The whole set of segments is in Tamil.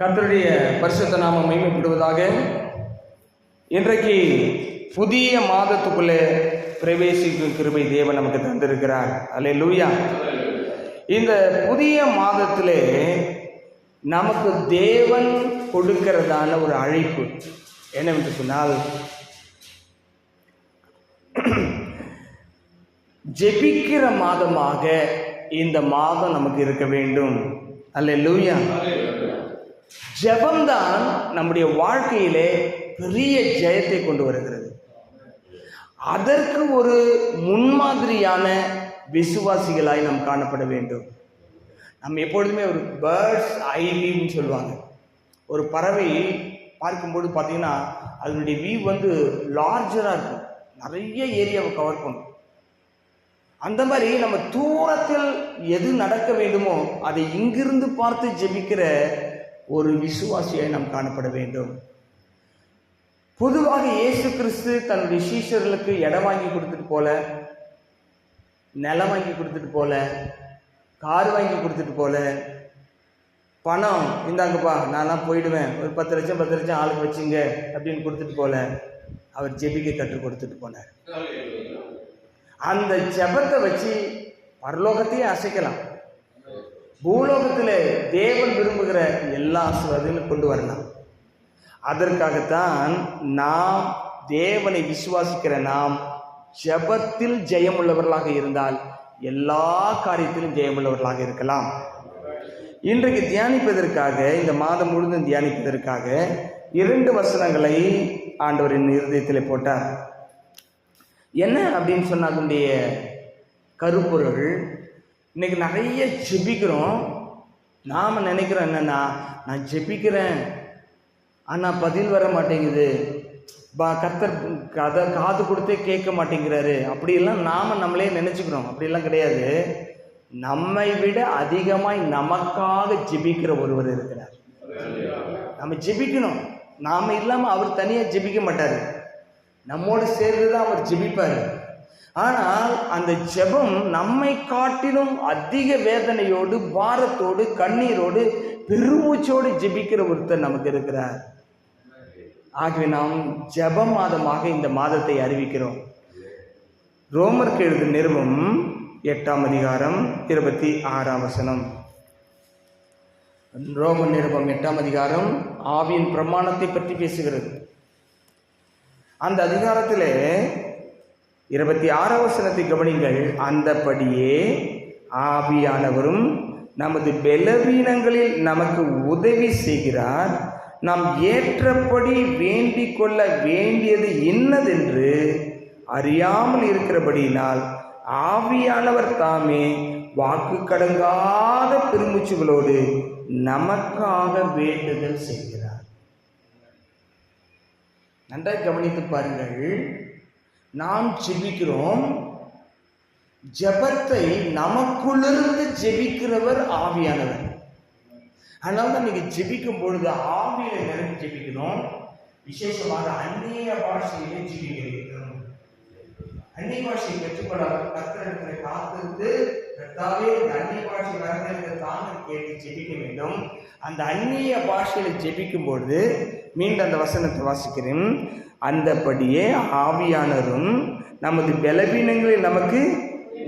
கத்தருடைய பரிசுத்த நாம மகிமைப்படுவதாக இன்றைக்கு புதிய மாதத்துக்குள்ளே பிரவேசிக்கும் கிருபை தேவன் நமக்கு தந்திருக்கிறார். அல்லே லூயா இந்த புதிய மாதத்திலே நமக்கு தேவன் கொடுக்கிறதான ஒரு அழைப்பு என்னவென்று சொன்னால் ஜெபிக்கிற மாதமாக இந்த மாதம் நமக்கு இருக்க வேண்டும். அல்ல லூயா ஜபம்தான் நம்முடைய வாழ்க்கையிலே பெரிய ஜெயத்தை கொண்டு வருகிறது. அதற்கு ஒரு முன்மாதிரியான விசுவாசிகளாய் நாம் காணப்பட வேண்டும். நம்ம எப்பொழுதுமே ஒரு பேர்ட்ஸ் ஐவின்னு சொல்லுவாங்க. ஒரு பறவை பார்க்கும்போது பார்த்தீங்கன்னா அதனுடைய வியூ வந்து லார்ஜராக இருக்கும். நிறைய ஏரியாவை கவர் பண்ணும். அந்த மாதிரி நம்ம தூரத்தில் எது நடக்க வேண்டுமோ அதை இங்கிருந்து பார்த்து ஜெபிக்கிற ஒரு விசுவாசியாய் நாம் காணப்பட வேண்டும். பொதுவாக இயேசு கிறிஸ்து தன்னுடைய சீஷர்களுக்கு இடம் வாங்கி கொடுத்துட்டு போல நிலம் வாங்கி கொடுத்துட்டு போல கார் வாங்கி கொடுத்துட்டு போல பணம் இந்தாங்கப்பா நான்லாம் போயிடுவேன் ஒரு பத்து லட்சம் பத்து லட்சம் ஆளுக்கு வச்சுங்க அப்படின்னு கொடுத்துட்டு போல அவர் ஜெபிக்க கற்றுக் கொடுத்துட்டு போனார். அந்த ஜெபத்தை வச்சு பரலோகத்தையும் அசைக்கலாம். பூலோகத்தில் தேவன் விரும்புகிற எல்லா ஆசீர்வாதங்களும் கொண்டு வரலாம். அதற்காகத்தான் நாம் தேவனை விசுவாசிக்கிற நாம் ஜெபத்தில் ஜெயமுள்ளவர்களாக இருந்தால் எல்லா காரியத்திலும் ஜெயமுள்ளவர்களாக இருக்கலாம். இன்றைக்கு தியானிப்பதற்காக இந்த மாதம் முழுதும் தியானிப்பதற்காக இரண்டு வசனங்களை ஆண்டவரின் இருதயத்தில் போட்டார். என்ன அப்படின்னு சொன்னாக்குடைய கருப்பொருள் இன்னைக்கு நிறைய ஜெபிக்கிறோம். நாம் நினைக்கிறோம் என்னென்னா நான் ஜெபிக்கிறேன் ஆனால் பதில் வர மாட்டேங்குது. பா கர்த்தர் கதை காது கொடுத்தே கேட்க மாட்டேங்கிறாரு. அப்படியெல்லாம் நாம் நம்மளே நினச்சிக்கிறோம். அப்படிலாம் கிடையாது. நம்மை விட அதிகமாய் நமக்காக ஜெபிக்கிற ஒருவர் இருக்கிறார். நம்ம ஜெபிக்கணும். நாம் இல்லாமல் அவர் தனியாக ஜெபிக்க மாட்டார். நம்மோடு சேர்ந்து தான் அவர் ஜெபிப்பார். ஆனால் அந்த ஜெபம் நம்மை காட்டிலும் அதிக வேதனையோடு பாரத்தோடு கண்ணீரோடு பெருமூச்சோடு ஜெபிக்கிற ஒருத்தர் நமக்கு இருக்கிறார். ஆகவே நாம் ஜெப மாதமாக இந்த மாதத்தை அறிவிக்கிறோம். ரோமருக்கு கெழுது நிறுவம் எட்டாம் அதிகாரம் இருபத்தி ஆறாம் வசனம். ரோமன் நிருபம் எட்டாம் அதிகாரம் ஆவியின் பிரமாணத்தை பற்றி பேசுகிறது. அந்த அதிகாரத்திலே இருபத்தி ஆறாவது வசனத்தை கவனிங்கள் அந்தபடியே ஆவியானவரும் நமது பலவீனங்களில் நமக்கு உதவி செய்கிறார். நாம் ஏற்றபடி வேண்டிக் கொள்ள வேண்டியது இன்னதென்று அறியாமல் இருக்கிறபடியினால் ஆவியானவர் தாமே வாக்கு கடங்காத பெருமூச்சுகளோடு நமக்காக வேண்டுதல் செய்கிறார். நன்றாக கவனித்து பாருங்கள். நாம் ஜெபிக்கிறோம். ஜெபத்தை நமக்குள்ளிருந்து ஜெபிக்கிறவர் ஆவியானவர். அதனால தான் நீங்கள் ஜெபிக்கும் பொழுது ஆவியில நிரம்பி ஜெபிக்கணும். விசேஷமாக அந்நிய பாஷையிலே ஜெபிக்கிறோம் அந்நிய பாஷையை பெற்றுக்கொள்ளாத கத்திரத்தை காத்திருந்து கத்தாவே இந்த அந்நிய பாஷை வரதை தாங்க கேட்டு ஜெபிக்க வேண்டும். அந்த அந்நிய பாஷையில ஜெபிக்கும் பொழுது மீண்டும் அந்த வசனத்தை வாசிக்கிறேன். அந்தபடியே ஆவியானரும் நமது பலவீனங்களில் நமக்கு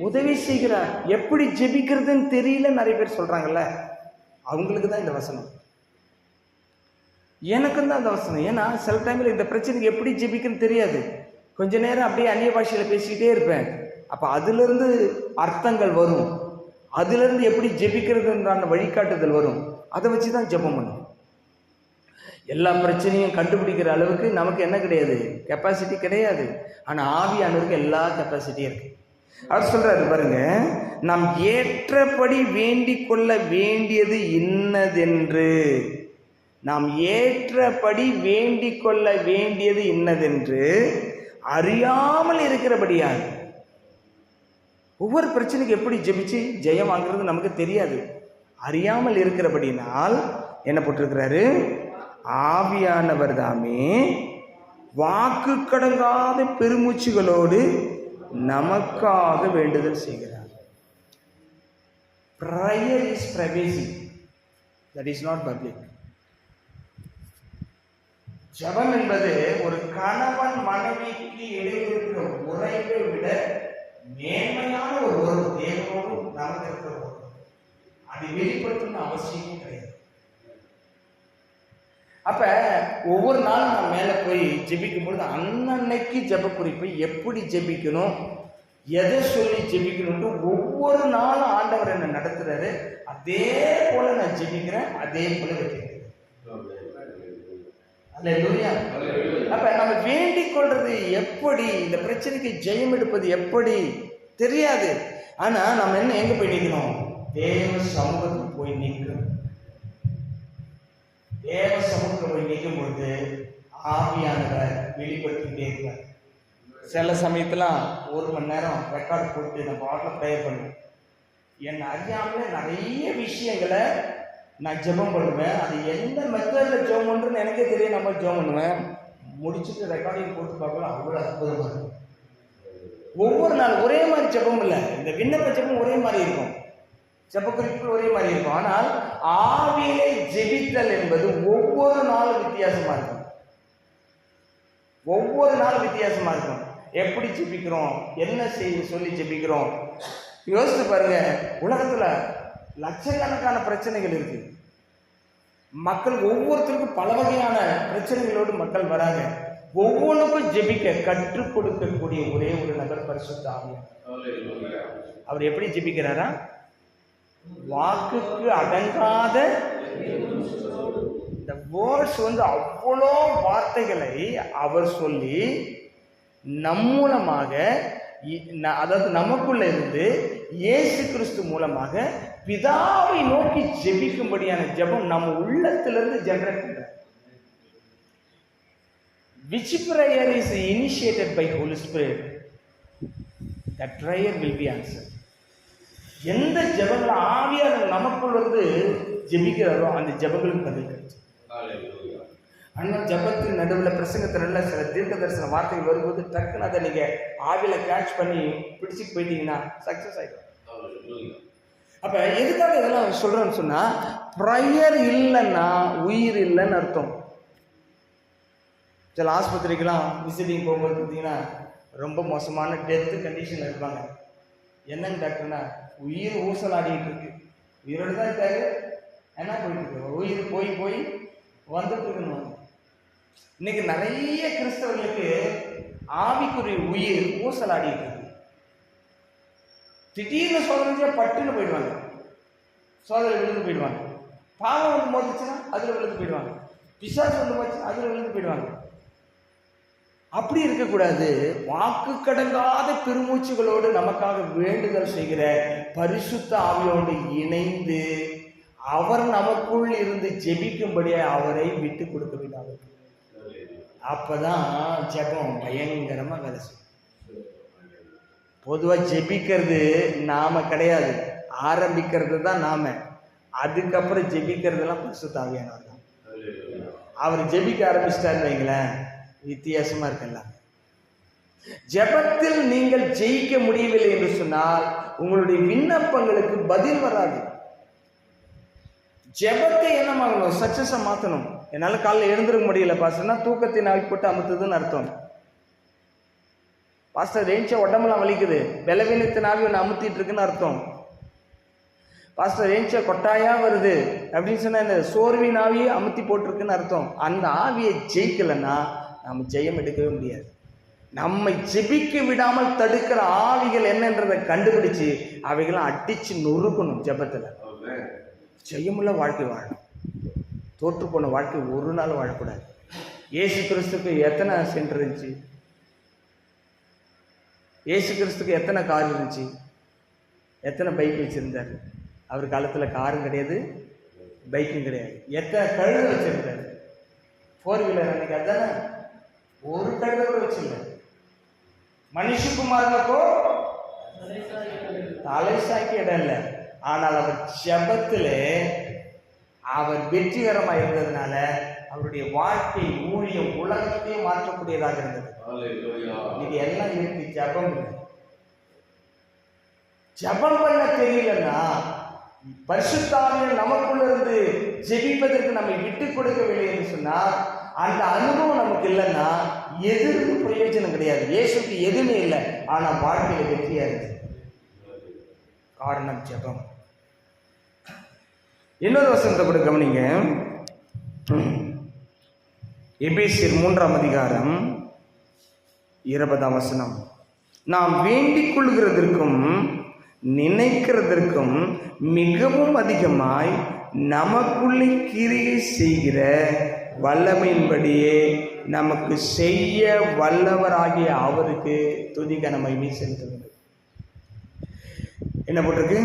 உதவி செய்கிறார். எப்படி ஜெபிக்கிறதுன்னு தெரியல நிறைய பேர் சொல்கிறாங்கல்ல அவங்களுக்கு தான் இந்த வசனம். எனக்கும் தான் அந்த வசனம். ஏன்னா சில டைமில் இந்த பிரச்சனைக்கு எப்படி ஜெபிக்கன்னு தெரியாது. கொஞ்ச நேரம் அப்படியே அந்நிய பாஷையில் பேசிக்கிட்டே இருப்பேன். அப்போ அதுலேருந்து அர்த்தங்கள் வரும். அதுலேருந்து எப்படி ஜெபிக்கிறதுன்ற வழிகாட்டுதல் வரும். அதை வச்சு தான் ஜெபம் பண்ணும் எல்லா பிரச்சனையும் கண்டுபிடிக்கிற அளவுக்கு நமக்கு என்ன கிடையாது? கெப்பாசிட்டி கிடையாது. ஆனால் ஆவியானவருக்கு எல்லா கெப்பாசிட்டியும் இருக்கு. அவர் சொல்கிறாரு பாருங்க நாம் ஏற்றபடி வேண்டிக் கொள்ள வேண்டியது இன்னதென்று. நாம் ஏற்றபடி வேண்டிக் கொள்ள வேண்டியது இன்னதென்று அறியாமல் இருக்கிறபடியால். ஒவ்வொரு பிரச்சனைக்கு எப்படி ஜெபிச்சு ஜெயம் வாங்குறது நமக்கு தெரியாது. அறியாமல் இருக்கிறபடினால் என்ன போட்டிருக்கிறாரு? ஆவியானவர் தாமே வாக்கு கடங்காத பெருமூச்சுகளோடு நமக்காக வேண்டுதல் செய்கிறார். Prayer is privacy. That is not public ஜெபம் என்பது ஒரு கணவன் மனைவிக்கு இடையிலிருக்கிற உறவை விட மேன்மையான ஒரு உறவு தேவனோடு நடந்திருக்கிற இருக்கிற உறவு. அது வெளிப்படுத்தணும்னு அவசியமே கிடையாது. அப்ப ஒவ்வொரு நாளும் நான் மேலே போய் ஜெபிக்கும் பொழுது அன்னன்னைக்கு ஜெப குறிப்பை எப்படி ஜெபிக்கணும்? எதை சொல்லி ஜெபிக்கணும்னு ஒவ்வொரு நாளும் ஆண்டவர் என்ன நடத்துறாரு. அதே போல நான் ஜெபிக்கிறேன் அதே போல வைக்கிறேன் அப்ப நம்ம வேண்டிக் கொள்றது எப்படி? இந்த பிரச்சனைக்கு ஜெயம் எடுப்பது எப்படி? தெரியாது. ஆனா நம்ம என்ன எங்க போய் நிற்கணும்? தேவ சமூகத்துக்கு போய் நிற்கணும். தேவ சமூகத்தில் போய் நிற்கும் பொழுது ஆவியானவர் வெளிப்படுத்திக்கிட்டே இருப்பார். சில சமயத்துலாம் ஒரு மணி நேரம் ரெக்கார்ட் போட்டு நம்ம பாட்டில் ப்ரேயர் பண்ணுவோம். என்னை அறியாமலே நிறைய விஷயங்களை நான் ஜெபம் பண்ணுவேன். அது எந்த மெத்தடில் ஜெபம் பண்ணுறேன்னு எனக்கே தெரியும் நம்ம ஜெபம் பண்ணுவேன். முடிச்சுட்டு ரெக்கார்டிங் போட்டு பார்க்கலாம் அவ்வளோ அற்புதமாக இருக்கும். ஒவ்வொரு நாள் ஒரே மாதிரி ஜெபம் இல்லை. இந்த விண்ணப்ப ஜெபம் ஒரே மாதிரி இருக்கும். ஜெப குறிப்புகள் ஒரே மாதிரி இருக்கும். ஆனால் ஆவியிலே ஜெபித்தல் என்பது ஒவ்வொரு நாளும் வித்தியாசமா இருக்கும். ஒவ்வொரு நாளும் வித்தியாசமா இருக்கும். எப்படி ஜெபிக்கிறோம்? என்ன செய்ய சொல்லி ஜெபிக்கிறோம்? யோசித்து பாருங்க உலகத்துல லட்சக்கணக்கான பிரச்சனைகள் இருக்கு. மக்கள் ஒவ்வொருத்தருக்கும் பல வகையான பிரச்சனைகளோடு மக்கள் வராங்க. ஒவ்வொன்றுக்கும் ஜெபிக்க கற்றுக் கொடுக்கக்கூடிய ஒரே ஒரு நபர் பரிசுத்த ஆவியார். அவர் எப்படி ஜெபிக்கிறாரா? வாக்குக்கு அடங்காத இந்த வேர்ட்ஸ் வந்து அவ்வளோ வார்த்தைகளை அவர் சொல்லி நம் மூலமாக அதாவது நமக்குள்ள இருந்து இயேசு கிறிஸ்து மூலமாக பிதாவை நோக்கி ஜெபிக்கும்படியான ஜெபம் நம்ம உள்ளத்திலிருந்து ஜெனரேட் பண்ற which prayer is initiated by Holy Spirit the prayer will be answer எந்த ஜெபங்கள் ஆவியாளர் நமக்குள் வந்து ஜெபிக்கிறாரோ அந்த ஜெபங்களுக்கு பதில் கிடைச்சு ஆனால் ஜெபத்தின் நடுவில் பிரசங்கத்தில் நல்ல சில தீர்க்க தரிசன வார்த்தைகள் வரும்போது டக்குன்னு அதை நீங்கள் ஆவியில் கேட்ச் பண்ணி பிடிச்சிட்டு போயிட்டீங்கன்னா சக்ஸஸ் ஆகிடும் அப்போ எதுக்காக இதெல்லாம் சொல்கிறேன்னு சொன்னால் ப்ரையர் இல்லைன்னா உயிர் இல்லைன்னு அர்த்தம். சில ஆஸ்பத்திரிக்கெல்லாம் விசிட்டிங் போகும்போது பார்த்தீங்கன்னா ரொம்ப மோசமான டெத்து கண்டிஷனில் இருப்பாங்க. என்னங்க டாக்டர்னா உயிர் ஊசலாடிட்டு இருக்கு உயிரோடு தான் இருக்காரு? என்ன போயிட்டு இருக்கு உயிர் போய் போய் வந்துட்டு இருக்குன்னு இன்னைக்கு நிறைய கிறிஸ்தவர்களுக்கு ஆவிக்குரிய உயிர் ஊசல் ஆடிட்டு இருக்கு திடீர்னு சோதனை பட்டுன்னு போயிடுவாங்க. சோதனை விழுந்து போயிடுவாங்க. பாவம் வந்து மோதிச்சுன்னா அதில் விழுந்து போயிடுவாங்க. பிசாசு வந்து மோதிச்சு அதில் விழுந்து போயிடுவாங்க. அப்படி இருக்கக்கூடாது. வாக்கு கடங்காத பெருமூச்சுகளோடு நமக்காக வேண்டுதல் செய்கிற பரிசுத்த ஆவியோடு இணைந்து அவர் நமக்குள் இருந்து ஜெபிக்கும்படியே அவரை விட்டு கொடுக்க வேண்டாம். அப்பதான் ஜெபம் பயங்கரமா வேலை செய்யும். பொதுவா ஜெபிக்கிறது நாம கிடையாது. ஆரம்பிக்கிறது தான் நாம. அதுக்கப்புறம் ஜெபிக்கிறதெல்லாம் பரிசுத்த ஆவியானவர் தான். அவர் ஜெபிக்க ஆரம்பிச்சிட்டாருன்னு வைங்களேன். வித்தியாசமா இருக்குல்ல. ஜெபத்தில் நீங்கள் ஜெயிக்க முடியவில்லை என்று சொன்னால் உங்களுடைய விண்ணப்பங்களுக்கு பதில் வராது. ஜெபத்தை என்ன மாறணும்? சக்சஸை மாற்றணும் என்னால் காலைல எழுந்திருக்க முடியல பாஸ்டர்னா தூக்கத்தின் ஆவி போட்டு அமுத்துதுன்னு அர்த்தம். பாஸ்டர் ரேஞ்சா உடம்பெல்லாம் வலிக்குது. பலவீனத்தினாவே ஒன்று அமுத்திட்டு இருக்குன்னு அர்த்தம். பாஸ்டர் ரேஞ்சா கொட்டாயா வருது அப்படின்னு சொன்னால் இந்த சோர்வின் ஆவியை அமுத்தி போட்டிருக்குன்னு அர்த்தம். அந்த ஆவியை ஜெயிக்கலைன்னா நம்ம ஜெயம் எடுக்கவே முடியாது. நம்மை ஜெபிக்க விடாமல் தடுக்கிற ஆவிகள் என்னன்றதை கண்டுபிடிச்சு அவைகளை அடிச்சு நொறுக்கணும் ஜெபத்துல. ஜெயமுள்ள வாழ்க்கை வாழணும். தோற்று போன வாழ்க்கை ஒரு நாள் வாழக்கூடாது. இயேசு கிறிஸ்துக்கு எத்தனை சென்டர் இருந்துச்சு? இயேசு கிறிஸ்துக்கு எத்தனை கார் இருந்துச்சு? எத்தனை பைக் வச்சிருந்தார்? அவர் காலத்தில் காரும் கிடையாது பைக்கும் கிடையாது. எத்தனை கழுதை வச்சிருந்தார்? ஃபோர் வீலர் அன்னைக்கு அதானே? ஒரு கழுதை கூட வச்சிருந்தார் மனுஷகுமாரனுக்கோ தலை சாக்கி இடம் இல்லை. ஆனால் அவர் ஜெபத்திலே அவர் வெற்றிகரமாக இருந்ததுனால அவருடைய வாழ்க்கை ஊழியம் உலகத்தையே மாற்றக்கூடியதாக இருந்தது. இது எல்லாம் இருக்கு ஜபம். ஜபம் பண்ண தெரியலன்னா பரிசுத்தாவியர் நமக்குள்ள இருந்து ஜெபிப்பதற்கு நம்மை விட்டு கொடுக்கவில்லை என்று சொன்னால் அந்த அனுபவம் நமக்கு இல்லைன்னா எதுவும் பிரயோஜனம் கிடையாது. இயேசுக்கு எதுவுமே இல்லை. ஆனால் வாழ்க்கையில் வெற்றியா இருக்கு. காரணம் ஜெபம். இன்னொரு வசனத்தை கூட கவனிங்க. எபேசியர் மூன்றாம் அதிகாரம் இருபதாம் வசனம். நாம் வேண்டிக் கொள்கிறதற்கும் நினைக்கிறதற்கும் மிகவும் அதிகமாய் நமக்குள்ளே கிரியை செய்கிற வல்லமையின்படியே நமக்கு செய்ய வல்லவராகிய அவருக்கு துதி கனமையுமே செலுத்துகிறது என்ன போட்டிருக்கு?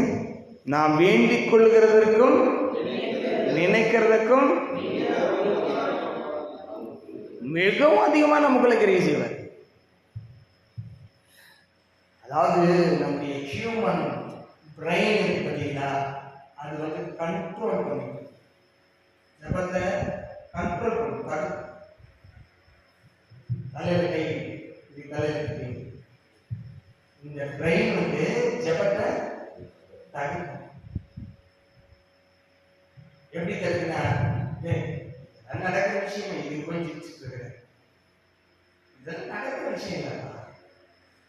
நாம் வேண்டிக் கொள்கிறதற்கும் நினைக்கிறதுக்கும் மிகவும் அதிகமாக நமக்குள்ள கிரியை செய்வார். அதாவது நம்முடைய ஹியூமன் பிரெயின் பார்த்தீங்கன்னா அது வந்து கண்ட்ரோல் பண்ணிக்கும். ஜபத்தை கண்ட்ரோல் பண்ணும் தடு. தலையில கை இது தலையில கை இந்த பிரெயின் வந்து ஜபத்தை தடுக்கும். எப்படி தடுக்குனா நடக்கிற விஷயம் இது போய் இருக்கிறேன். இதெல்லாம் நடக்கிற விஷயம் இல்லைப்பா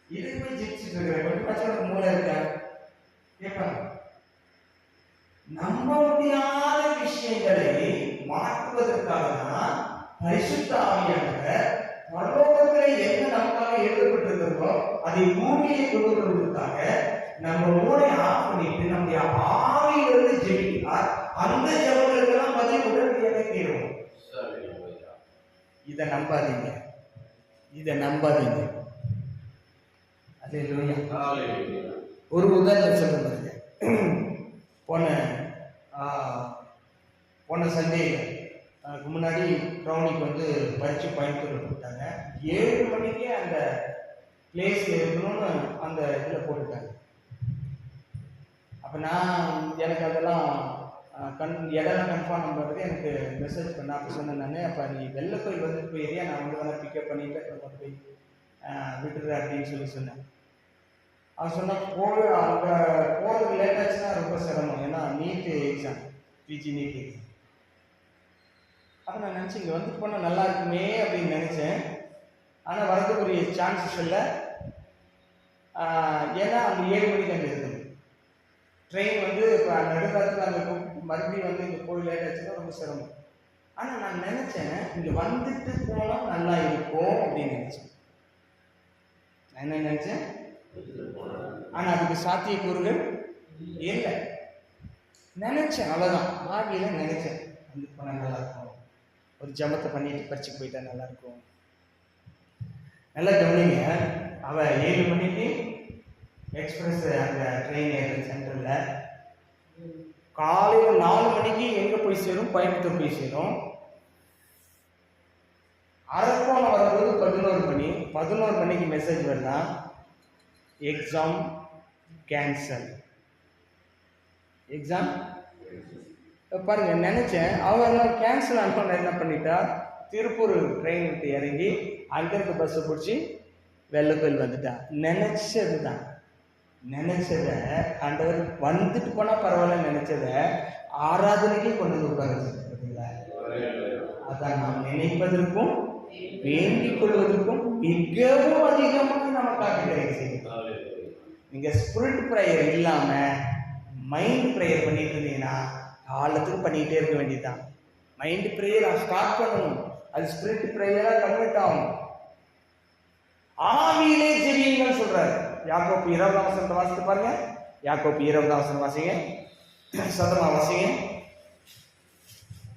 இதுக்கு போய் ஜெயிச்சுட்டு இருக்கிறேன். கொஞ்சம் பச்சை மூளை இருக்கா? கேட்பாங்க நம்ப முடியாத விஷயங்களை மாற்ற மாற்றுவதற்காக தான் பரிசுத்த ஆவியானவர் பரலோகத்தில் என்ன நமக்காக எழுதப்பட்டிருக்கிறதோ அதை மூடியை கொண்டு வருவதற்காக நம்ம மூளை ஆஃப் பண்ணிட்டு நம்முடைய ஆவியிலிருந்து ஜெபிக்கிறார். அந்த ஜபங்களுக்கெல்லாம் பதில் உடனடியாக தீரும் இதை நம்பாதீங்க. இதை நம்பாதீங்க. அது ஒரு உதாரணம் சொல்ல பாருங்க போன போன சந்தேகம் அதுக்கு முன்னாடி ப்ரௌனிக்கு வந்து பரிச்சு கோயம்புத்தூர் போட்டாங்க. ஏழு மணிக்கே அந்த பிளேஸில் இருக்கணும்னு அந்த இதில் போட்டுட்டாங்க. அப்போ நான் எனக்கு அதெல்லாம் கன் கண் இடம் கன்ஃபார்ம் பண்ணுறது எனக்கு மெசேஜ் பண்ண அப்போ சொன்னேன் நான் அப்போ நீ வெள்ளை கோயில் வந்துட்டு போயிரியா நான் வந்து வேணா பிக்கப் பண்ணிட்டு அப்புறம் கொண்டு போய் ஆ, விட்டுடுறேன் அப்படின்னு சொல்லி சொன்னேன். அவன் சொன்னால் போக அங்கே போகிறதுக்கு லேட் ஆச்சுன்னா ரொம்ப சிரமம். ஏன்னா NEET exam PG NEET exam அப்போ நான் நினச்சேன் இங்கே வந்துட்டு போனால் நல்லா இருக்குமே அப்படின்னு நினச்சேன். ஆனால் வரதுக்குரிய சான்சஸ் இல்லை. ஏன்னா அங்கே ஏழு மணிக்கு அங்கே இருக்குது. ட்ரெயின் வந்து இப்போ நடுக்காலத்தில் அங்கே மறுபடியும் வந்து இங்கே போய் லேட் ஆச்சுன்னா ரொம்ப சிரமம். ஆனால் நான் நினச்சேன் இங்கே வந்துட்டு போனால் நல்லா இருக்கும் அப்படின்னு நினச்சேன். நான் என்ன நினச்சேன்? ஆனால் அதுக்கு சாத்தியக்கூறுகள் இல்லை. நினச்சேன் அவ்வளோதான் ஆவியில நினச்சேன் வந்து போனால் நல்லா இருக்கும். ஒரு ஜபத்தை பண்ணிட்டு பறிச்சுக்கு போயிட்டா நல்லா இருக்கும் நல்லா கவனிங்க. அவ ஏழு மணிக்கு எக்ஸ்பிரஸ் அந்த ட்ரெயின் ஏறுற சென்டர்ல காலையில் நாலு மணிக்கு எங்க போய் சேரும்? கோயம்புத்தூர் போய் சேரும். அரக்கோணம் வரும்போது பதினோரு மணி பதினோரு மணிக்கு மெசேஜ் வருதா? எக்ஸாம் கேன்சல் எக்ஸாம் பாருங்க நினைச்சேன் அவங்க எல்லாம் கேன்சல் ஆனவங்க என்ன பண்ணிட்டா திருப்பூர் ட்ரெயின் விட்டு இறங்கி அங்கிருந்து பஸ்ஸை பிடிச்சி வெள்ளக்கோயில் வந்துட்டா. நினைச்சது தான் நினைச்சத ஆண்டவர் வந்துட்டு போனால் பரவாயில்ல நினைச்சத ஆராதனைக்கு கொண்டு வந்து பார்த்தீங்களா அதான் நாம் நினைப்பதற்கும் வேண்டிக் கொள்வதற்கும் மிகவும் அதிகமாக நமக்காக கிடைக்க நீங்கள் நீங்க ஸ்பிரிட் ப்ரேயர் இல்லாம மைண்ட் ப்ரேயர் பண்ணிட்டு இருந்தீங்கன்னா காலத்துக்கு பண்ணிக்கிட்டே இருக்க வேண்டியதுதான். மைண்ட் ப்ரேயர் ஸ்டார்ட் பண்ணணும். அது ஸ்பிரிட் ப்ரேயரா கன்வெர்ட் ஆகும் ஆவியிலே ஜெபியுங்கன்னு சொல்றாரு. யாக்கோப்பு இருபதாம் வசனத்தை வாசித்து பாருங்க. யாக்கோப்பு இருபதாம் வசனம் வாசிங்க. சதமா வாசிங்க.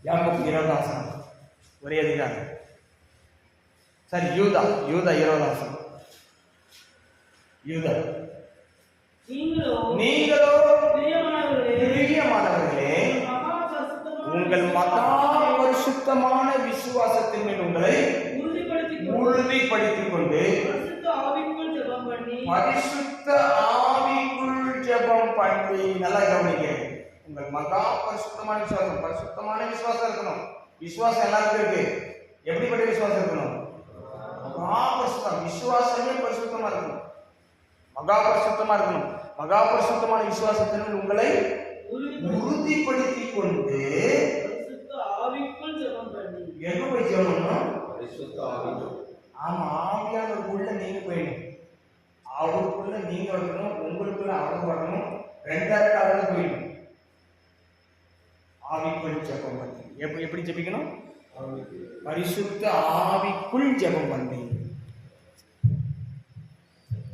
யாக்கோப்பு இருபதாம் வசனம். ஒரே அதிகாரம். சரி யூதா யூதா இருபதாம் வசனம். யூதா. நீங்களோ நீங்களோ பிரியமானவர்களே, உங்கள் மகா பரிசுத்தமான விசுவாசத்தின் மேல் உங்களை உறுதிப்படுத்திக் கொண்டு, பரிசுத்த ஆவிக்குள் ஜெபம் பண்ணி. நல்லா கவனிங்க. உங்கள் மகா பரிசுத்தமான விசுவாசம் பரிசுத்தமான விசுவாசம் இருக்கணும். விசுவாசம் எல்லாருக்கும் இருக்கு. எப்படிப்பட்ட விசுவாசம் இருக்கணும்? மகா பரிசுத்தம் விசுவாசமே பரிசுத்தமா இருக்கணும். மகா பரிசுத்தமா இருக்கணும். மகா பரிசுத்தமான விசுவாசத்தினால் உங்களை உறுதிப்படுத்திக் கொண்டு பரிசுத்த ஆவிக்குள் ஜெபம் ஜெபம் பண்ணி எங்க போய் ஜெபம் பண்ணணும் ஆமா ஆவியானவருக்குள்ள நீங்க போயிடணும் அவருக்குள்ள நீங்க வரணும் உங்களுக்குள்ள அவர் வரணும் ரெண்டாவது கலந்து போயிடணும் ஆவிக்குள் ஜெபம் பண்ணி எப்படி எப்படி ஜெபிக்கணும் பரிசுத்த ஆவிக்குள் ஜெபம் பண்ணி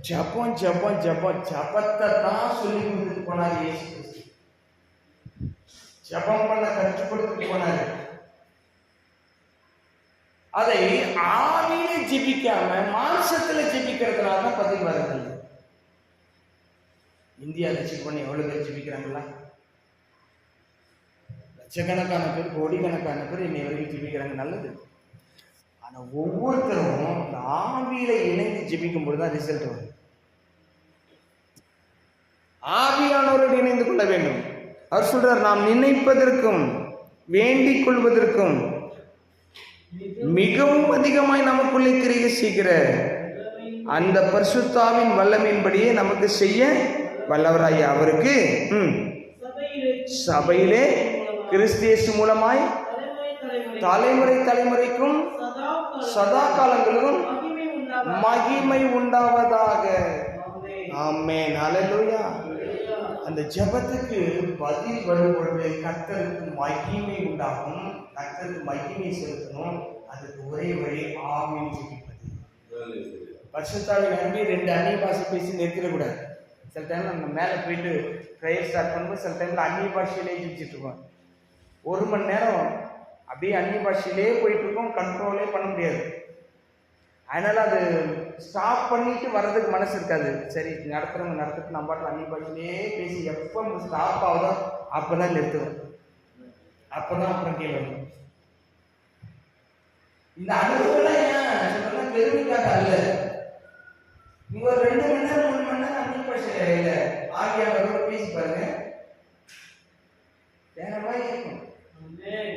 ஜபம் ஜபம் ஜபம் ஜபத்தை தான் சொல்லி கொடுத்துட்டு போனார் இயேசு. கிறிஸ்து ஜபம் பண்ண கற்றுக் போனாரு. அதை ஆவியில ஜெபிக்காம மாம்சத்துல ஜெபிக்கிறதுனால தான் பதில் வருது இந்தியா லட்சம் பண்ணி எவ்வளவு பேர் ஜெபிக்கிறாங்களா? லட்சக்கணக்கான பேர் கோடிக்கணக்கான பேர் இன்னை வரைக்கும் ஜெபிக்கிறாங்க நல்லது. ஆனா ஒவ்வொருத்தரும் இந்த ஆவியில இணைந்து ஜெபிக்கும் பொழுது தான் ரிசல்ட் வரும். ஆவியானவரோடு இணைந்து கொள்ள வேண்டும். அவர் சொல்றார் நாம் நினைப்பதற்கும் வேண்டிக் கொள்வதற்கும் மிகவும் அதிகமாய் நமக்குள்ளே கிரியை செய்கிற அந்த பரிசுத்தாவின் வல்லமையின்படியே நமக்கு செய்ய வல்லவராய் அவருக்கு சபையிலே சபையிலே கிறிஸ்தியேசு மூலமாய் தலைமுறை தலைமுறைக்கும் சதா காலங்களுக்கும் மகிமை உண்டாவதாக. மகிமை உண்டாவதாக அந்த ஜெபத்துக்கு பதில் வரும் பொழுது கர்த்தருக்கு மகிமை உண்டாகும். கர்த்தருக்கு மகிமை செலுத்தணும். அதுக்கு ஒரே வழி ஆவியில் ஜெபிப்பது. பரிசுத்தாவை நம்பி ரெண்டு அந்நிய பாஷை பேசி நிறுத்திடக்கூடாது. சில டைம் நம்ம மேலே போயிட்டு ப்ரேயர் ஸ்டார்ட் பண்ணும்போது சில டைமில் அந்நிய பாஷையிலே ஜெபிச்சுட்டு இருக்கோம். ஒரு மணி நேரம் அப்படியே அந்நிய பாஷையிலே போயிட்டு இருக்கோம். கண்ட்ரோலே பண்ண முடியாது. அதனால அது ஸ்டாப் பண்ணிட்டு வர்றதுக்கு மனசு இருக்காது. சரி நடத்துறவங்க நடத்திட்டு நம்ம பாட்டில் அந்நிய பாஷையிலே பேசி எப்போ ஸ்டாப் ஆகுதோ அப்போ தான் நிறுத்துவோம் அப்போ தான் அப்புறம் கீழே வரும். இந்த அனுபவம்லாம் ஏன்? சொல்றேன்னா பெருமைக்காக அல்ல நீங்க ஒரு ரெண்டு மணி நேரம் மூணு மணி நேரம் அந்நிய பாஷையில இல்ல ஆகியானவரோட பேசி பாருங்க. வேற மாதிரி இருக்கும் ஆமென்.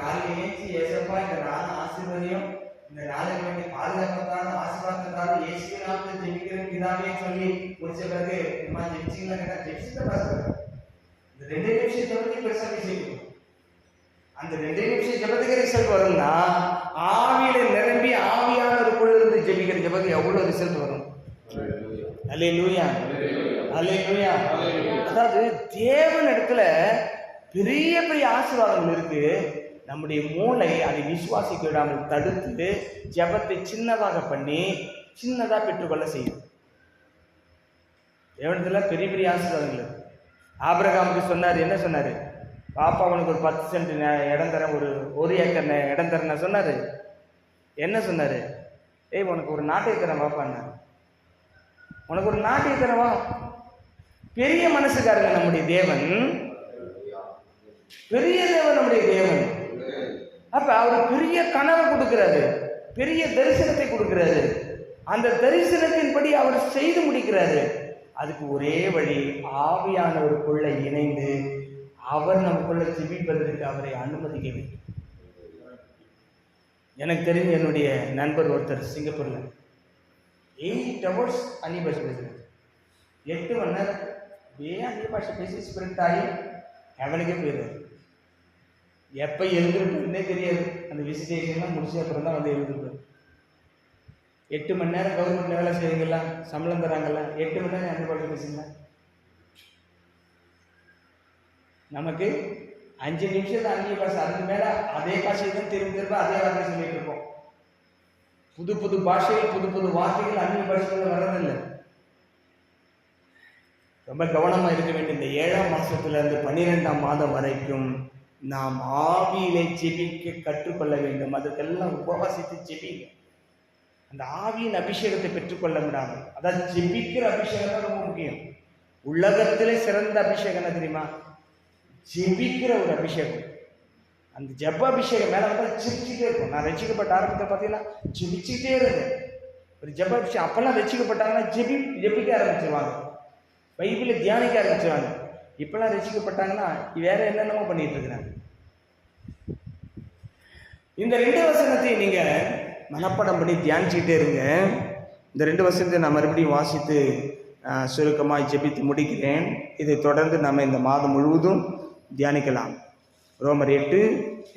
காலையில ஏஞ்சி ஏசப்பா இந்த நாள் ஆசீர்வதியும் இந்த நாளை வேண்டிய பாதுகாப்பத்தான ஆசீர்வாதத்தான இயேசுவின் நாமத்தில் ஜெபிக்கிறேன் பிதாவே சொல்லி முடிச்ச பிறகு அம்மா ஜெபிச்சிங்களா கேட்டா ஜெபிச்சுட்டு பாஸ்டர் இந்த ரெண்டு நிமிஷம் ஜெபத்துக்கு பெருசா பேசிக்கணும் அந்த ரெண்டு நிமிஷம் ஜெபத்துக்கு ரிசல்ட் வரும்னா ஆவியில நிரம்பி ஆவியானவருக்குள்ள இருந்து ஜெபிக்கிற ஜெபத்துக்கு எவ்வளவு ரிசல்ட் வரும்? அல்லேலூயா அல்லேலூயா அதாவது தேவன் இடத்துல பெரிய பெரிய ஆசீர்வாதங்கள் இருக்கு. நம்முடைய மூளை அதை விசுவாசிக்க விடாமல் தடுத்து ஜெபத்தை சின்னதாக பண்ணி சின்னதாக பெற்றுக்கொள்ள செய்யும். எவனத்தில்? பெரிய பெரிய ஆசீர்வாதங்கள். ஆபிரகாமுக்கு சொன்னார். என்ன சொன்னார்? பாப்பா உனக்கு ஒரு பத்து சென்ட் இடம் தரேன் ஒரு ஒரு ஏக்கர் இடம் தரேன் சொன்னார். என்ன சொன்னார்? ஏய் உனக்கு ஒரு நாட்டை தரேன் பாப்பான்னு உனக்கு ஒரு நாட்டை தரவா பெரிய மனசுக்காரங்க நம்முடைய தேவன். பெரிய தேவன் நம்முடைய தேவன். அப்ப அவர் பெரிய கனவை கொடுக்கிறாரு பெரிய தரிசனத்தை கொடுக்கிறாரு அந்த தரிசனத்தின்படி அவர் செய்து முடிக்கிறாரு அதுக்கு ஒரே வழி ஆவியானவருக்குள்ள இணைந்து அவர் நமக்குள்ள ஜிபிப்பதற்கு அவரை அனுமதிக்க வேண்டும். எனக்கு தெரிஞ்ச என்னுடைய நண்பர் ஒருத்தர் சிங்கப்பூர்ல. எயிட் ஹவர்ஸ் அந்நிய பாஷை பேசுகிறார் எட்டு மணி நேரம் அப்படியே அந்நிய பாஷை பேசி ஸ்பிரிண்ட் ஆகி அவனுக்கே போயிடுறாரு. எப்போ எழுந்திருப்பேன்னே தெரியாது. அந்த விசிட்டேஷன்லாம் முடிச்ச அப்புறம் தான் வந்து எழுந்திருப்பேன். எட்டு மணி நேரம் கவர்மெண்ட் வேலை செய்யுங்களா சம்பளம் தராங்களா எட்டு மணி நேரம் என்ன பாஷை நமக்கு அஞ்சு நிமிஷத்தில் அஞ்சு பாஷை அதுக்கு மேலே அதே பாஷையை தான் திரும்ப திரும்ப அதே வார்த்தை சொல்லிட்டு இருப்போம். புது புது பாஷைகள் புது புது வார்த்தைகள் அந்நிய பாஷைகள் வர்றதில்லை. ரொம்ப கவனமாக இருக்க வேண்டும். இந்த ஏழாம் மாதத்துலேருந்து பன்னிரெண்டாம் மாதம் வரைக்கும் நாம் ஆவியிலே ஜெபிக்க கற்றுக்கொள்ள வேண்டும். அதற்கெல்லாம் உபவாசித்து ஜெபிங்க. அந்த ஆவியின் அபிஷேகத்தை பெற்றுக்கொள்ள விடாமல் அதாவது ஜெபிக்கிற அபிஷேகம் தான் ரொம்ப முக்கியம். உலகத்திலே சிறந்த அபிஷேகம் என்ன தெரியுமா? ஜெபிக்கிற ஒரு அபிஷேகம். அந்த ஜெப அபிஷேகம் மேலே வந்து சிரிச்சுட்டே இருக்கும். நான் ரசிக்கப்பட்ட ஆரம்பத்தில் பார்த்தீங்கன்னா ஜெபிச்சுக்கிட்டே இருந்தேன். ஒரு ஜெப அபிஷேகம். அப்போல்லாம் ரசிக்கப்பட்டாங்கன்னா ஜெபி ஜெபிக்க ஆரம்பிச்சிருவாங்க. பைபிளை தியானிக்க ஆரம்பிச்சிருவாங்க. இப்போல்லாம் ரசிக்கப்பட்டாங்கன்னா வேற என்னென்னமோ பண்ணிட்டு இருக்கிறாங்க. இந்த ரெண்டு வசனத்தை நீங்க மனப்பாடம் பண்ணி தியானிச்சுக்கிட்டே இருங்க. இந்த ரெண்டு வசனத்தை நான் மறுபடியும் வாசித்து சுருக்கமாக ஜெபித்து முடிக்கிறேன். இதை தொடர்ந்து நம்ம இந்த மாதம் முழுவதும் தியானிக்கலாம். ரோமர் எட்டு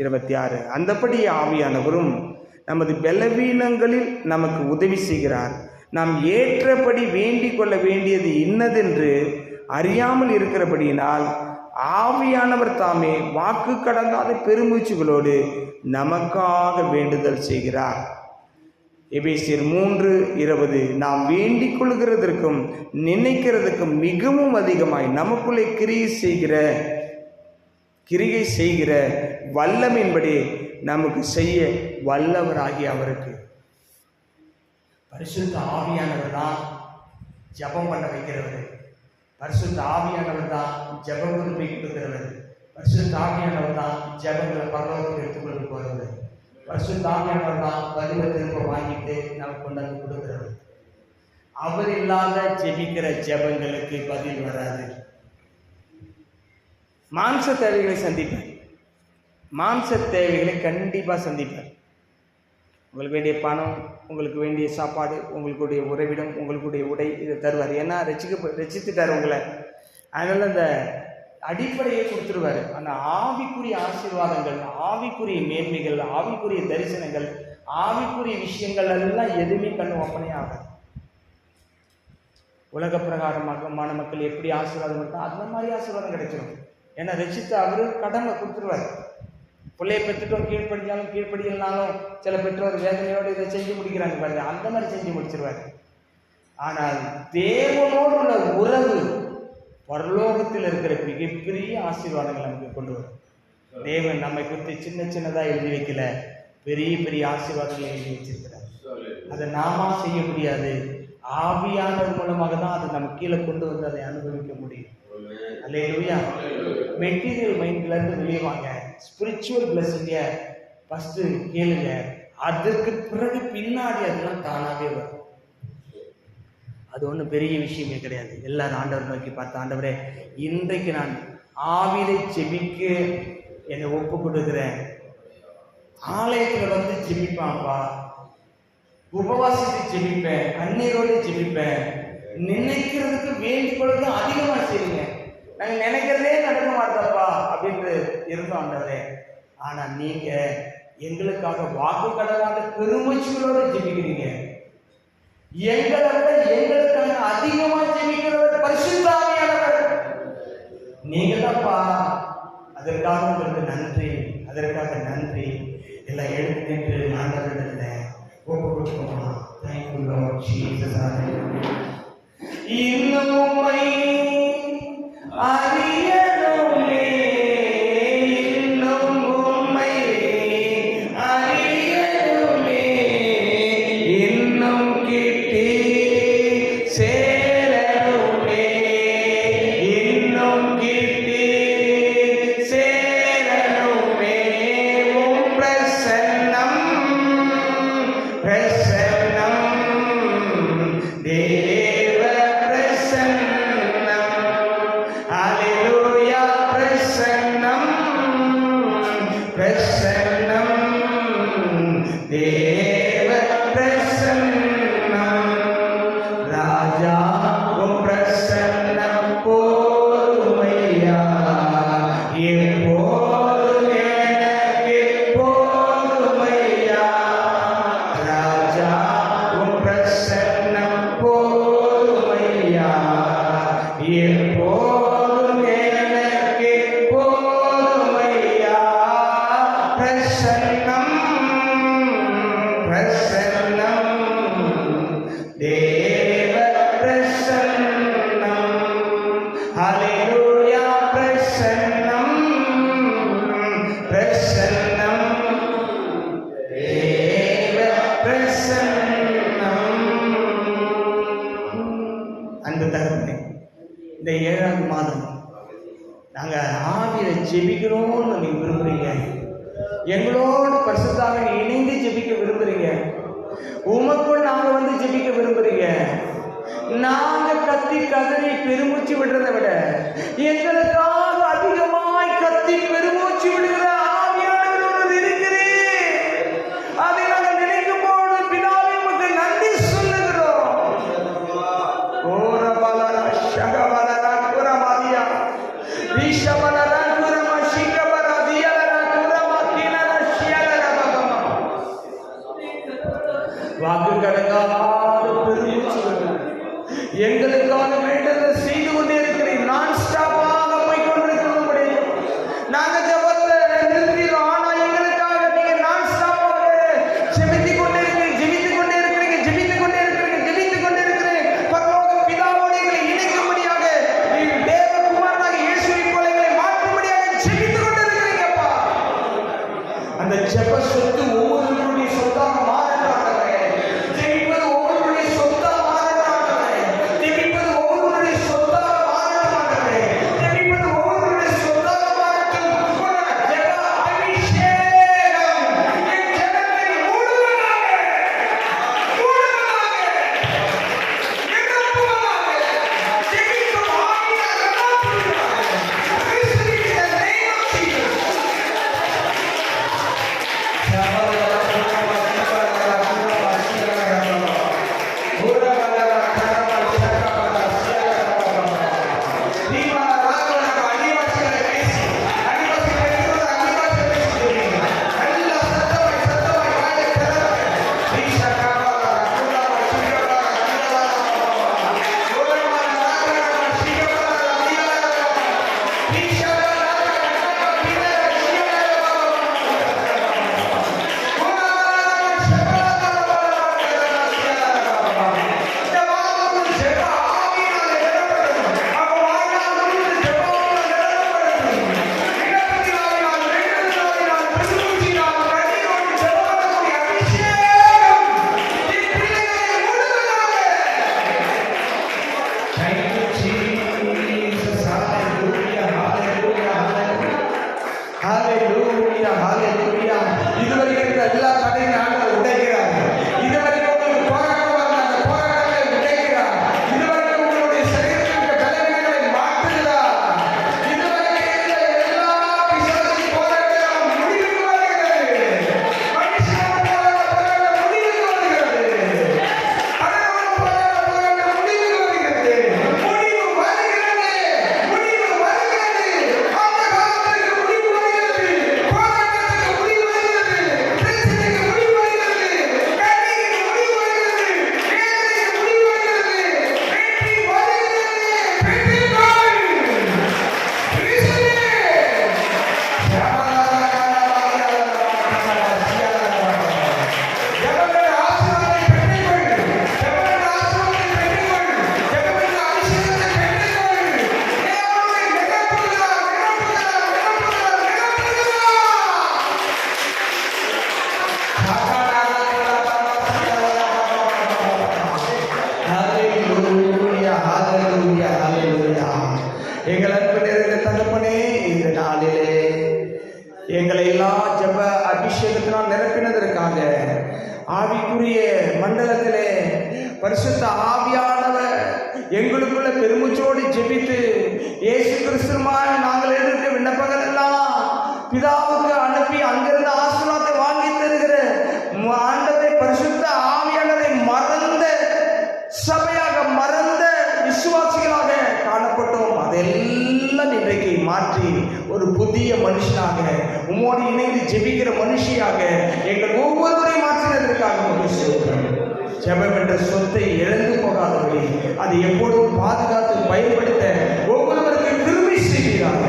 இருபத்தி ஆறு. அந்தபடி ஆவியானவரும் நமது பலவீனங்களில் நமக்கு உதவி செய்கிறார். நாம் ஏற்றபடி வேண்டிக் கொள்ள வேண்டியது இன்னதென்று அறியாமல் இருக்கிறபடியினால் ஆவியானவர் தாமே வாக்கு கடங்காத பெருமூச்சுகளோடு நமக்காக வேண்டுதல் செய்கிறார். எபேசியர் மூன்று இருபது நாம் வேண்டிக் கொள்கிறதற்கும் நினைக்கிறதுக்கும் மிகவும் அதிகமாய் நமக்குள்ளே கிரியை செய்கிற கிரியை செய்கிற வல்லமின்படி நமக்கு செய்ய வல்லவராகிய அவருக்கு. பரிசுத்த ஆவியானவர் தான் ஜபம் பண்ண வைக்கிறவர். பரிசுத்த ஆவியானவர் தான் ஜப உரிமை கொடுக்கிறவர் பரிசுத்த ஆவியானவர் தான் ஜபங்களை பரலோகத்துக்கு எடுத்துக்கொண்டு போகிறவர் பரிசுத்த ஆவியானவர் தான் பதிவை திரும்ப வாங்கிட்டு நமக்கு கொண்டாந்து கொடுக்கிறவர் அவர் இல்லாத ஜெபிக்கிற ஜெபங்களுக்கு பதில் வராது. மாம்ச தேவைகளை சந்திப்பார். மாம்ச தேவைகளை கண்டிப்பாக சந்திப்பார். உங்களுக்கு வேண்டிய பணம் உங்களுக்கு வேண்டிய சாப்பாடு உங்களுடைய உறைவிடம் உங்களுடைய உடை இதை தருவார். ஏன்னா ரசிக்க ரசித்துட்டார் உங்களை. அதனால் அந்த அடிப்படையை கொடுத்துருவார். அந்த ஆவிக்குரிய ஆசீர்வாதங்கள் ஆவிக்குரிய மேன்மைகள் ஆவிக்குரிய தரிசனங்கள் ஆவிக்குரிய விஷயங்கள் எல்லாம் எதுவுமே கண்ணு ஒப்பனே ஆகாது. உலக பிரகாரமான மக்கள் எப்படி ஆசீர்வாதம் இருக்கோ அந்த மாதிரி ஆசீர்வாதம் கிடைச்சிடும் ஏன்னா ரசித்து அவர் கடமை கொடுத்துருவார். பிள்ளைய பெற்றுட்டோம் கீழ்ப்படிஞ்சாலும் கீழ்ப்படியலனாலும் சில பெற்றோர் வேதனையோடு இதை செஞ்சு முடிக்கிறாங்க பாருங்க. அந்த மாதிரி செஞ்சு முடிச்சிருவார். ஆனால் தேவனோடு உள்ள உறவு பரலோகத்தில் இருக்கிற மிகப்பெரிய ஆசீர்வாதங்கள் நமக்கு கொண்டு வரும். தேவன் நம்மை குறித்து சின்ன சின்னதாக எழுதி வைக்கல. பெரிய பெரிய ஆசீர்வாதங்களை எழுதி வச்சிருக்கிறார். அதை நாம செய்ய முடியாது. ஆவியானவர் மூலமாக தான் அதை நம்ம கீழே கொண்டு வந்து அதை அனுபவிக்க முடியும். அல்லேலூயா. மெட்டீரியல் மைண்ட்ல இருந்து வெளியே வாங்க. ஸ்பிரிச்சுவல் பிளஸ்ஸிங்க ஃபஸ்ட்டு கேளுங்க. அதற்கு பிறகு பின்னாடி அதெல்லாம் தானாகவே வரும். அது ஒன்றும் பெரிய விஷயமே கிடையாது. எல்லாரும் ஆண்டவர் நோக்கி பார்த்த ஆண்டவரே இன்றைக்கு நான் ஆவிலை செபிக்க என்னை ஒப்பு கொடுக்குறேன் ஆலயத்தில் வந்து ஜெபிப்பான்ப்பா உபவாசத்தை ஜெபிப்பேன். கண்ணீரோடு ஜெபிப்பேன். நினைக்கிறதுக்கு வேண்டிக் கொள்வது அதிகமாக செய்யுங்க. நாங்கள் நினைக்கிறதே நடக்க மாட்டோம்ப்பா அப்படின்ட்டு இருந்தோம் ஆண்டவரே ஆனா நீங்க எங்களுக்காக வாக்கு கடலாத பெருமூச்சுகளோட ஜெபிக்கிறீங்க. எங்களை விட எங்களுக்காக அதிகமா ஜெபிக்கிறவர் பரிசுத்தாமியானவர் நீங்க தான்ப்பா அதற்காக உங்களுக்கு நன்றி அதற்காக நன்றி. எல்லாம் எடுத்து நின்று ஆண்டவரிடத்துல ஒப்பு கொடுக்கணுமா தேங்க்யூ லார்ட் ஜீசஸ் இன்னும் Ari ஆவியில ஜெபிக்கிறோம்னு நீங்க உலக மேடையில் செய்து கொண்டே இருக்கிறேன். நான் ஸ்டாப் அது எப்போதும் பாதுகாத்து பயன்படுத்த ஒவ்வொருவருக்கு திரும்பி செய்கிறாங்க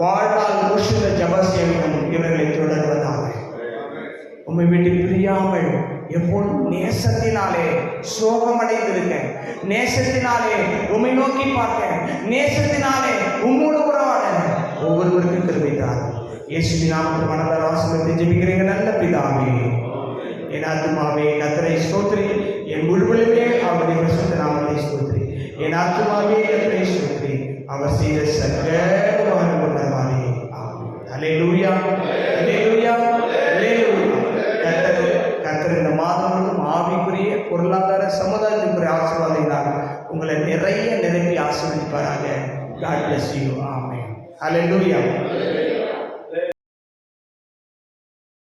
வாழ்நாள் முஷித ஜபசியமும் இவர்களை தொடர்வதாக. உண்மை விட்டு பிரியாமல் எப்போதும் நேசத்தினாலே சோகமடைந்திருக்க நேசத்தினாலே உண்மை நோக்கி பார்க்க நேசத்தினாலே உம்மோடு உறவாட. ஒவ்வொருவருக்கும் திரும்பிட்டார் இயேசுவின் நாமத்தில் மனதால் ஆசிரியத்தை ஜெபிக்கிறீங்க. நல்ல பிதாவே என் ஆத்மாவே கத்தரை ஸ்தோத்திரி. என் முழுவதுமே அவருடைய பிரசந்த நாமத்தை ஸ்தோத்திரி. என் ஆத்மாவே எத்தனை ஸ்தோத்திரி. அவர் செய்த சகலமான உணர்வானே ஆகும் அலே லூயா அலே லூயா இந்த மாதம் ஆவிக்குரிய பொருளாதார சமுதாயத்துக்குரிய ஆசீர்வாதங்களாக உங்களை நிறைய நிரம்பி ஆசீர்வதிப்பாராக. காட் பிளஸ் யூ ஆமே அலே லூயா